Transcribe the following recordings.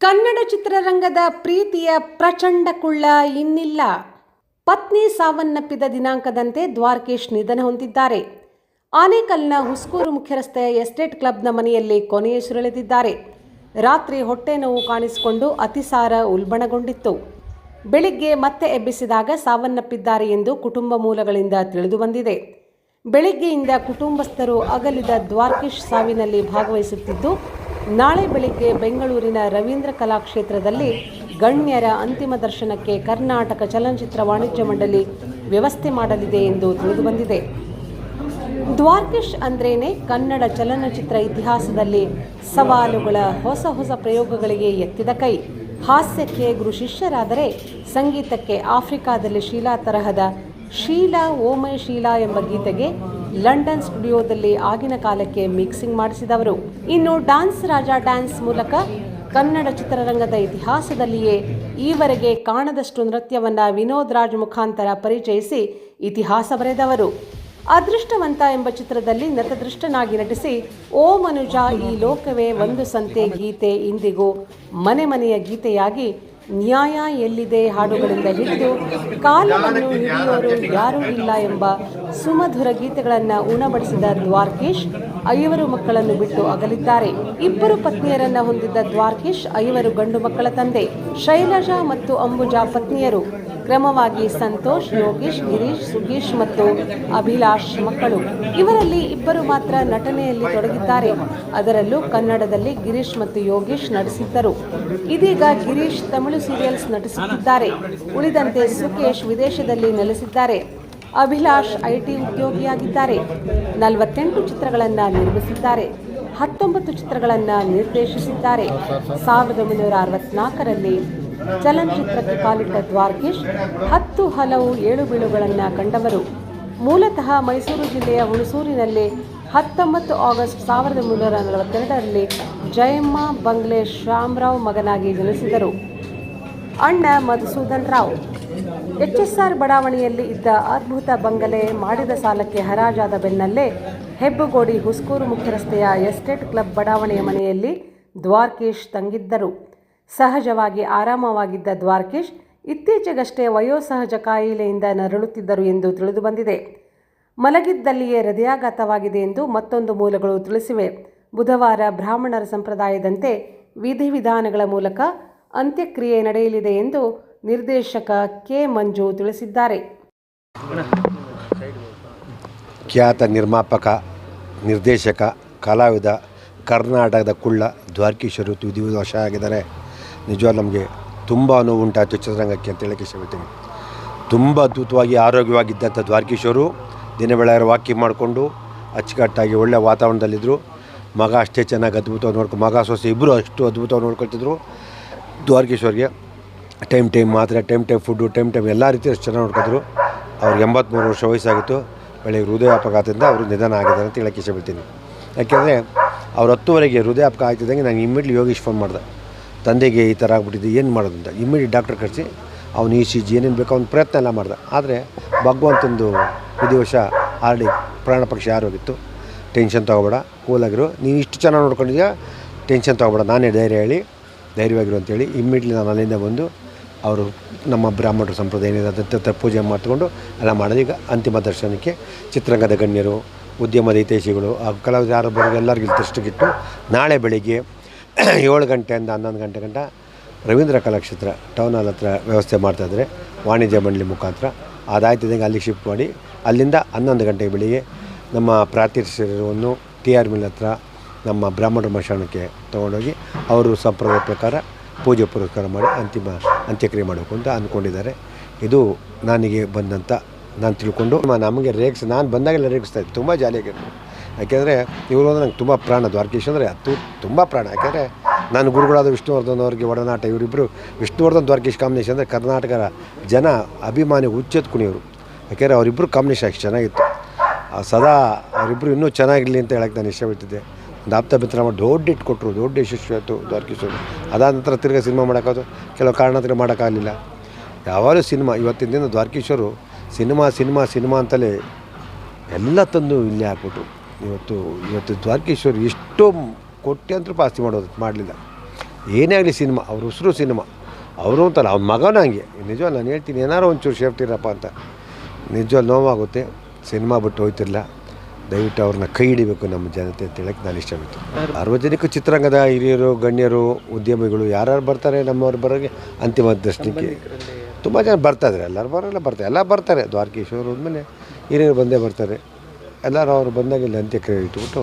ಕನ್ನಡ ಚಿತ್ರರಂಗದ ಪ್ರೀತಿಯ ಪ್ರಚಂಡ ಕುಳ್ಳ ಇನ್ನಿಲ್ಲ. ಪತ್ನಿ ಸಾವನ್ನಪ್ಪಿದ ದಿನಾಂಕದಂತೆ ದ್ವಾರಕೇಶ್ ನಿಧನ ಹೊಂದಿದ್ದಾರೆ. ಆನೇಕಲ್ನ ಹುಸ್ಕೂರು ಮುಖ್ಯರಸ್ತೆಯ ಎಸ್ಟೇಟ್ ಕ್ಲಬ್ನ ಮನೆಯಲ್ಲಿ ಕೊನೆಯುಸಿರೆಳೆದಿದ್ದಾರೆ ರಾತ್ರಿ ಹೊಟ್ಟೆ ನೋವು ಕಾಣಿಸಿಕೊಂಡು ಅತಿಸಾರ ಉಲ್ಬಣಗೊಂಡಿತ್ತು. ಬೆಳಿಗ್ಗೆ ಮತ್ತೆ ಎಬ್ಬಿಸಿದಾಗ ಸಾವನ್ನಪ್ಪಿದ್ದಾರೆ ಎಂದು ಕುಟುಂಬ ಮೂಲಗಳಿಂದ ತಿಳಿದು ಬಂದಿದೆ. ಬೆಳಿಗ್ಗೆಯಿಂದ ಕುಟುಂಬಸ್ಥರು ಅಗಲಿದ ದ್ವಾರಕೇಶ್ ಸಾವಿನಲ್ಲಿ ಭಾಗವಹಿಸುತ್ತಿದ್ದು ನಾಳೆ ಬೆಳಿಗ್ಗೆ ಬೆಂಗಳೂರಿನ ರವೀಂದ್ರ ಕಲಾಕ್ಷೇತ್ರದಲ್ಲಿ ಗಣ್ಯರ ಅಂತಿಮ ದರ್ಶನಕ್ಕೆ ಕರ್ನಾಟಕ ಚಲನಚಿತ್ರ ವಾಣಿಜ್ಯ ಮಂಡಳಿ ವ್ಯವಸ್ಥೆ ಮಾಡಲಿದೆ ಎಂದು ತಿಳಿದುಬಂದಿದೆ ದ್ವಾರ್ಕಿಶ್ ಅಂದ್ರೇನೆ ಕನ್ನಡ ಚಲನಚಿತ್ರ ಇತಿಹಾಸದಲ್ಲಿ ಸವಾಲುಗಳ ಹೊಸ ಹೊಸ ಪ್ರಯೋಗಗಳಿಗೆ ಎತ್ತಿದ ಕೈ. ಹಾಸ್ಯಕ್ಕೆ ಗುರು ಶಿಷ್ಯರಾದರೆ ಸಂಗೀತಕ್ಕೆ ಆಫ್ರಿಕಾದಲ್ಲಿ ಶೀಲಾ ತರಹದ ಶೀಲಾ ಓಮೈ ಶೀಲಾ ಎಂಬ ಗೀತೆಗೆ ಲಂಡನ್ ಸ್ಟುಡಿಯೋದಲ್ಲಿ ಆಗಿನ ಕಾಲಕ್ಕೆ ಮಿಕ್ಸಿಂಗ್ ಮಾಡಿಸಿದವರು. ಇನ್ನು ಡ್ಯಾನ್ಸ್ ರಾಜ ಡ್ಯಾನ್ಸ್ ಮೂಲಕ ಕನ್ನಡ ಚಿತ್ರರಂಗದ ಇತಿಹಾಸದಲ್ಲಿಯೇ ಈವರೆಗೆ ಕಾಣದಷ್ಟು ನೃತ್ಯವನ್ನು ವಿನೋದ್ ರಾಜ್ ಮುಖಾಂತರ ಪರಿಚಯಿಸಿ ಇತಿಹಾಸ ಬರೆದವರು. ಅದೃಷ್ಟವಂತ ಎಂಬ ಚಿತ್ರದಲ್ಲಿ ನತದೃಷ್ಟನಾಗಿ ನಟಿಸಿ, ಓ ಮನುಜ ಈ ಲೋಕವೇ ಒಂದು ಸಂತೆ ಗೀತೆ ಇಂದಿಗೂ ಮನೆ ಮನೆಯ ಗೀತೆಯಾಗಿ ನ್ಯಾಯ ಎಲ್ಲಿದೆ? ಹಾಡುಗಳಿಂದ ಹಿಡಿದು ಕಾಲವನ್ನು ಹಿಡಿಯೋರು ಯಾರೂ ಇಲ್ಲ ಎಂಬ ಸುಮಧುರ ಗೀತೆಗಳನ್ನು ಉಣಬಡಿಸಿದ ದ್ವಾರ್ಕೇಶ್ ಐವರು ಮಕ್ಕಳನ್ನು ಬಿಟ್ಟು ಅಗಲಿದ್ದಾರೆ. ಇಬ್ಬರು ಪತ್ನಿಯರನ್ನ ಹೊಂದಿದ್ದ ದ್ವಾರ್ಕೇಶ್ ಐವರು ಗಂಡು ಮಕ್ಕಳ ತಂದೆ. ಶೈಲಜಾ ಮತ್ತು ಅಂಬುಜಾ ಪತ್ನಿಯರು ಕ್ರಮವಾಗಿ ಸಂತೋಷ್, ಯೋಗೇಶ್, ಗಿರೀಶ್, ಸುಗೀಶ್ ಮತ್ತು ಅಭಿಲಾಷ್ ಮಕ್ಕಳು. ಇವರಲ್ಲಿ ಇಬ್ಬರು ಮಾತ್ರ ನಟನೆಯಲ್ಲಿ ತೊಡಗಿದ್ದಾರೆ. ಅದರಲ್ಲೂ ಕನ್ನಡದಲ್ಲಿ ಗಿರೀಶ್ ಮತ್ತು ಯೋಗೇಶ್ ನಟಿಸಿದ್ದರು. ಇದೀಗ ಗಿರೀಶ್ ತಮಿಳು ಸೀರಿಯಲ್ಸ್ ನಟಿಸುತ್ತಿದ್ದಾರೆ. ಉಳಿದಂತೆ ಸುಕೇಶ್ ವಿದೇಶದಲ್ಲಿ ನೆಲೆಸಿದ್ದಾರೆ. ಅಭಿಲಾಷ್ ಐಟಿ ಉದ್ಯೋಗಿಯಾಗಿದ್ದಾರೆ. ನಲವತ್ತೆಂಟು ಚಿತ್ರಗಳನ್ನು ನಿರ್ಮಿಸಿದ್ದಾರೆ. ಹತ್ತೊಂಬತ್ತು ಚಿತ್ರಗಳನ್ನು ನಿರ್ದೇಶಿಸಿದ್ದಾರೆ. ಸಾವಿರದ ಒಂಬೈನೂರ ಅರವತ್ನಾಲ್ಕರಲ್ಲಿ ಚಲನಚಿತ್ರಕ್ಕೆ ಕಾಲಿಟ್ಟ ದ್ವಾರಕೀಶ್, ಹತ್ತು ಹಲವು ಏಳು ಬೀಳುಗಳನ್ನು ಕಂಡವರು. ಮೂಲತಃ ಮೈಸೂರು ಜಿಲ್ಲೆಯ ಹುಣಸೂರಿನಲ್ಲಿ ಹತ್ತೊಂಬತ್ತು ಆಗಸ್ಟ್ ಸಾವಿರದ ಮುನ್ನೂರ ನಲವತ್ತೆರಡರಲ್ಲಿ ಜಯಮ್ಮ ಬಂಗ್ಲೆ ಶ್ಯಾಮರಾವ್ ಮಗನಾಗಿ ಜನಿಸಿದರು. ಅಣ್ಣ Madhusudan Rao. H S R ಬಡಾವಣೆಯಲ್ಲಿ ಇದ್ದ ಅದ್ಭುತ ಬಂಗಲೆ ಮಾಡಿದ ಸಾಲಕ್ಕೆ ಹರಾಜಾದ ಬೆನ್ನಲ್ಲೇ ಹೆಬ್ಬಗೋಡಿ ಹುಸ್ಕೂರು ಮುಖ್ಯರಸ್ತೆಯ ಎಸ್ಟೇಟ್ ಕ್ಲಬ್ ಬಡಾವಣೆಯ ಮನೆಯಲ್ಲಿ ದ್ವಾರಕೀಶ್ ತಂಗಿದ್ದರು. ಸಹಜವಾಗಿ ಆರಾಮವಾಗಿದ್ದ ದ್ವಾರಕೀಶ್ ಇತ್ತೀಚೆಗಷ್ಟೇ ವಯೋಸಹಜ ಕಾಯಿಲೆಯಿಂದ ನರಳುತ್ತಿದ್ದರು ಎಂದು ತಿಳಿದುಬಂದಿದೆ ಮಲಗಿದ್ದಲ್ಲಿಯೇ ಹೃದಯಾಘಾತವಾಗಿದೆ ಎಂದು ಮತ್ತೊಂದು ಮೂಲಗಳು ತಿಳಿಸಿವೆ. ಬುಧವಾರ ಬ್ರಾಹ್ಮಣರ ಸಂಪ್ರದಾಯದಂತೆ ವಿಧಿವಿಧಾನಗಳ ಮೂಲಕ ಅಂತ್ಯಕ್ರಿಯೆ ನಡೆಯಲಿದೆ ಎಂದು ನಿರ್ದೇಶಕ ಕೆ. ಮಂಜು ತಿಳಿಸಿದ್ದಾರೆ. ಖ್ಯಾತ ನಿರ್ಮಾಪಕ, ನಿರ್ದೇಶಕ, ಕಲಾವಿದ, ಕರ್ನಾಟಕದ ಕುಳ್ಳ ದ್ವಾರಕೀಶ್ವರು ವಿಧಿವಶ ಆಗಿದ್ದಾರೆ. ನಿಜವಾಗ್ಲೂ ನಮಗೆ ತುಂಬ ನೋವು ಉಂಟಾಯಿತು ಚಿತ್ರರಂಗಕ್ಕೆ ಅಂತ ಹೇಳಕ್ಕೆ ಇಷ್ಟಪಡ್ತೀನಿ. ತುಂಬ ಅದ್ಭುತವಾಗಿ ಆರೋಗ್ಯವಾಗಿದ್ದಂಥ ದ್ವಾರಕೀಶ್ವರು ದಿನ ಬೆಳಗ್ಗೆ ವಾಕಿಂಗ್ ಮಾಡಿಕೊಂಡು ಅಚ್ಚುಕಟ್ಟಾಗಿ ಒಳ್ಳೆಯ ವಾತಾವರಣದಲ್ಲಿದ್ದರು ಮಗ ಅಷ್ಟೇ ಚೆನ್ನಾಗಿ ಅದ್ಭುತವಾಗಿ ನೋಡ್ಕೊ, ಮಗ, ಸೊಸೆ ಇಬ್ಬರು ಅಷ್ಟು ಅದ್ಭುತವಾಗಿ ನೋಡ್ಕೊಳ್ತಿದ್ರು. ದ್ವಾರಕೀಶ್ವರ್ಗೆ ಟೈಮ್ ಟೈಮ್ ಮಾತ್ರ time time food time time ಎಲ್ಲ ರೀತಿ ಅಷ್ಟು ಚೆನ್ನಾಗಿ ನೋಡ್ಕೊತಿದ್ರು ಅವ್ರಿಗೆ ಎಂಬತ್ತ್ಮೂರು ವರ್ಷ ವಯಸ್ಸಾಗಿತ್ತು. ಬೆಳಗ್ಗೆ ಹೃದಯ ಅಪಘಾತದಿಂದ ಅವರು ನಿಧನ ಆಗಿದ್ದಾರೆ ಅಂತ ಹೇಳಕ್ಕೆ ಇಷ್ಟಪಡ್ತೀನಿ. ಯಾಕೆಂದರೆ ಅವ್ರ ಹತ್ತುವರೆಗೆ ಹೃದಯ ಅಪಘಾತ ಆಗ್ತಿದ್ದಂಗೆ ನಾನು ಇಮ್ಮಿಡಿಯೇಟ್ಲಿ ಯೋಗೀಶ್ ಫೋನ್ ಮಾಡಿದೆ. ತಂದೆಗೆ ಈ ಥರ ಆಗ್ಬಿಟ್ಟಿದೆ, ಏನು ಮಾಡೋದು ಅಂತ. ಇಮ್ಮಿಡಿಯೇಟ್ ಡಾಕ್ಟ್ರ್ ಕರೆಸಿ, ಅವ್ನು ಈ ಸಿ ಜಿ ಏನೇನು ಬೇಕೋ ಅವ್ನು ಪ್ರಯತ್ನ ಎಲ್ಲ ಮಾಡ್ದೆ. ಆದರೆ ಭಗವಂತಂದು ವಿಧಿವಶ ಆರ್ಡಿ, ಪ್ರಾಣ ಪಕ್ಷಿ ಆರೋಗಿತ್ತು ಟೆನ್ಷನ್ ತೊಗೋಬೇಡ ಕೂಲಾಗಿರು ನೀನು ಇಷ್ಟು ಚೆನ್ನಾಗಿ ನೋಡ್ಕೊಂಡಿದ್ಯಾ? ಟೆನ್ಷನ್ ತೊಗೋಬೇಡ, ನಾನೇ ಧೈರ್ಯ ಹೇಳಿ, ಧೈರ್ಯವಾಗಿರು ಅಂತೇಳಿ ಇಮ್ಮಿಡಿಯೇಟ್ಲಿ ನಾನು ಅಲ್ಲಿಂದ ಬಂದು ಅವರು ನಮ್ಮ ಬ್ರಾಹ್ಮಣರ ಸಂಪ್ರದಾಯ ಏನಿದೆ ಅದಕ್ಕೆ ಪೂಜೆ ಮಾಡಿಕೊಂಡು ಎಲ್ಲ ಮಾಡೋದು. ಈಗ ಅಂತಿಮ ದರ್ಶನಕ್ಕೆ ಚಿತ್ರರಂಗದ ಗಣ್ಯರು ಉದ್ಯಮದ ಹಿತೈಷಿಗಳು ಹಾಗೂ ಕಲಾವಿದ ಬರೋದು ಎಲ್ಲರಿಗೂ ದೃಷ್ಟಿಗಿಟ್ಟು ನಾಳೆ ಬೆಳಿಗ್ಗೆ ಏಳು ಗಂಟೆಯಿಂದ ಹನ್ನೊಂದು ಗಂಟೆ ಗಂಟ ರವೀಂದ್ರ ಕಲಾಕ್ಷೇತ್ರ ಟೌನ್ ಹಾಲ್ ಹತ್ರ ವ್ಯವಸ್ಥೆ ಮಾಡ್ತಾಯಿದ್ರೆ ವಾಣಿಜ್ಯ ಮಂಡಳಿ ಮುಖಾಂತರ. ಅದಾಯ್ತಿದ್ದಂಗೆ ಅಲ್ಲಿಗೆ ಶಿಫ್ಟ್ ಮಾಡಿ. ಅಲ್ಲಿಂದ ಹನ್ನೊಂದು ಗಂಟೆಗೆ ಬೆಳಿಗ್ಗೆ ನಮ್ಮ ಪ್ರಾರ್ಥಿಸಿರುವನ್ನು ಟಿ ಆರ್ ಮಿಲ್ ಹತ್ರ ನಮ್ಮ ಬ್ರಾಹ್ಮಣರ ಮಶಾನಕ್ಕೆ ತೊಗೊಂಡೋಗಿ ಅವರು ಸಂಪ್ರದಾಯ ಪ್ರಕಾರ ಪೂಜೆ ಪುರಸ್ಕಾರ ಮಾಡಿ ಅಂತಿಮ ಅಂತ್ಯಕ್ರಿಯೆ ಮಾಡಬೇಕು ಅಂತ ಅಂದ್ಕೊಂಡಿದ್ದಾರೆ. ಇದು ನನಗೆ ಬಂದಂಥ ನಾನು ತಿಳ್ಕೊಂಡು ನಮಗೆ ರೇಗ್ಸ್, ನಾನು ಬಂದಾಗೆಲ್ಲ ರೇಗಿಸ್ತಾ ಇದ್ದೆ. ತುಂಬ ಜಾಲಿಯಾಗಿತ್ತು ಯಾಕೆಂದರೆ ಇವರು ಅಂದರೆ ನಂಗೆ ತುಂಬ ಪ್ರಾಣ, ದ್ವಾರಕೀಶ್ ಅಂದರೆ ಅದು ತುಂಬ ಪ್ರಾಣ. ಯಾಕೆಂದರೆ ನಾನು ಗುರುಗಳಾದ ವಿಷ್ಣುವರ್ಧನ್ ಅವರಿಗೆ ಒಡನಾಟ ಇವರಿಬ್ಬರು ವಿಷ್ಣುವರ್ಧನ್, ದ್ವಾರಕೀಶ್ ಕಾಂಬಿನೇಷನ್ ಅಂದರೆ ಕರ್ನಾಟಕದ ಜನ ಅಭಿಮಾನಿ ಹುಚ್ಚೆತ್ ಕುಣಿಯವರು ಯಾಕೆಂದರೆ ಅವರಿಬ್ಬರು ಕಾಂಬಿನೇಷನ್ ಅಷ್ಟು ಚೆನ್ನಾಗಿತ್ತು. ಸದಾ ಅವರಿಬ್ಬರು ಇನ್ನೂ ಚೆನ್ನಾಗಿರಲಿ ಅಂತ ಹೇಳಕ್ಕೆ ನಾನು ಇಷ್ಟಪಡ್ತಿದ್ದೆ ಒಂದು ಆಪ್ತ ಮಿತ್ರ ಮಾಡಿ ದೊಡ್ಡ ಇಟ್ಟು ಕೊಟ್ಟರು ದೊಡ್ಡ ಯಶಸ್ವಿ ಆಯಿತು ದ್ವಾರಕೀಶವರು ಅದಾದ ನಂತರ ತಿರ್ಗಿ ಸಿನಿಮಾ ಮಾಡೋಕ್ಕಾದ್ರು ಕೆಲವು ಕಾರಣದಲ್ಲಿ ಮಾಡೋಕ್ಕಾಗಲಿಲ್ಲ ಯಾವಾಗಲೂ ಸಿನಿಮಾ, ಇವತ್ತಿನ ದಿನ ದ್ವಾರಕೀಶ್ವರು ಸಿನಿಮಾ ಸಿನಿಮಾ ಸಿನಿಮಾ ಅಂತಲೇ ಎಲ್ಲ ತಂದು ಇಲ್ಲೇ ಹಾಕ್ಬಿಟ್ರು. ಇವತ್ತು ಇವತ್ತು ದ್ವಾರಕೇಶ್ವರ್ ಎಷ್ಟೋ ಕೋಟ್ಯಾಂತರ ಪಾಸ್ತಿ ಮಾಡೋದು ಮಾಡಲಿಲ್ಲ. ಏನೇ ಆಗಲಿ ಸಿನಿಮಾ ಅವ್ರ ಉಸಿರು ಸಿನಿಮಾ. ಅವರು ಅಂತಲ್ಲ ಅವ್ನ ಮಗನ ಹಂಗೆ. ನಿಜವಾಗ ನಾನು ಹೇಳ್ತೀನಿ ಏನಾರು ಒಂಚೂರು ಸೇಫ್ಟಿ ಇರಪ್ಪ ಅಂತ. ನಿಜ ನೋವಾಗುತ್ತೆ ಸಿನಿಮಾ ಬಿಟ್ಟು ಹೋಯ್ತಿರಲ್ಲ ದಯವಿಟ್ಟು ಅವ್ರನ್ನ ಕೈ ಹಿಡಿಬೇಕು ನಮ್ಮ ಜನತೆ ಅಂತ ಹೇಳಕ್ಕೆ ನಾನು ಇಷ್ಟಪಡ್ತೀನಿ. ಸಾರ್ವಜನಿಕ ಚಿತ್ರರಂಗದ ಹಿರಿಯರು ಗಣ್ಯರು ಉದ್ಯಮಿಗಳು ಯಾರ್ಯಾರು ಬರ್ತಾರೆ ನಮ್ಮವ್ರು ಬರೋಗೆ ಅಂತಿಮ ದರ್ಶನಕ್ಕೆ ತುಂಬ ಜನ ಬರ್ತಾಯಿದ್ದಾರೆ ಎಲ್ಲರೂ ಬರೋಲ್ಲ ಬರ್ತಾರೆ ಎಲ್ಲ ಬರ್ತಾರೆ. ದ್ವಾರಕೀಶ್ವರ ಹೋದ್ಮೇಲೆ ಹಿರಿಯರು ಬಂದೇ ಬರ್ತಾರೆ. ಎಲ್ಲರೂ ಅವ್ರು ಬಂದಾಗ ಇಲ್ಲಿ ಅಂತ್ಯಕ್ರಿಯೆ ಇಟ್ಬಿಟ್ಟು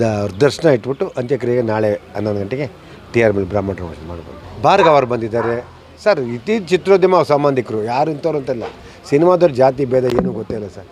ದ, ಅವ್ರ ದರ್ಶನ ಇಟ್ಬಿಟ್ಟು ಅಂತ್ಯಕ್ರಿಯೆಗೆ ನಾಳೆ ಹನ್ನೊಂದು ಗಂಟೆಗೆ ಟಿ ಆರ್ ಬಿಲ್ ಬ್ರಾಹ್ಮಣ ಮಾಡ್ಬೋದು. ಭಾರ್ಗವ್ ಅವರು ಬಂದಿದ್ದಾರೆ. ಸರ್, ಇತ್ತೀಚ ಚಿತ್ರೋದ್ಯಮ ಸಂಬಂಧಿಕರು, ಯಾರು ಇಂಥವ್ರು ಅಂತಲ್ಲ, ಸಿನಿಮಾದವ್ರ ಜಾತಿ, ಭೇದ ಏನೂ ಗೊತ್ತಿಲ್ಲ ಸರ್.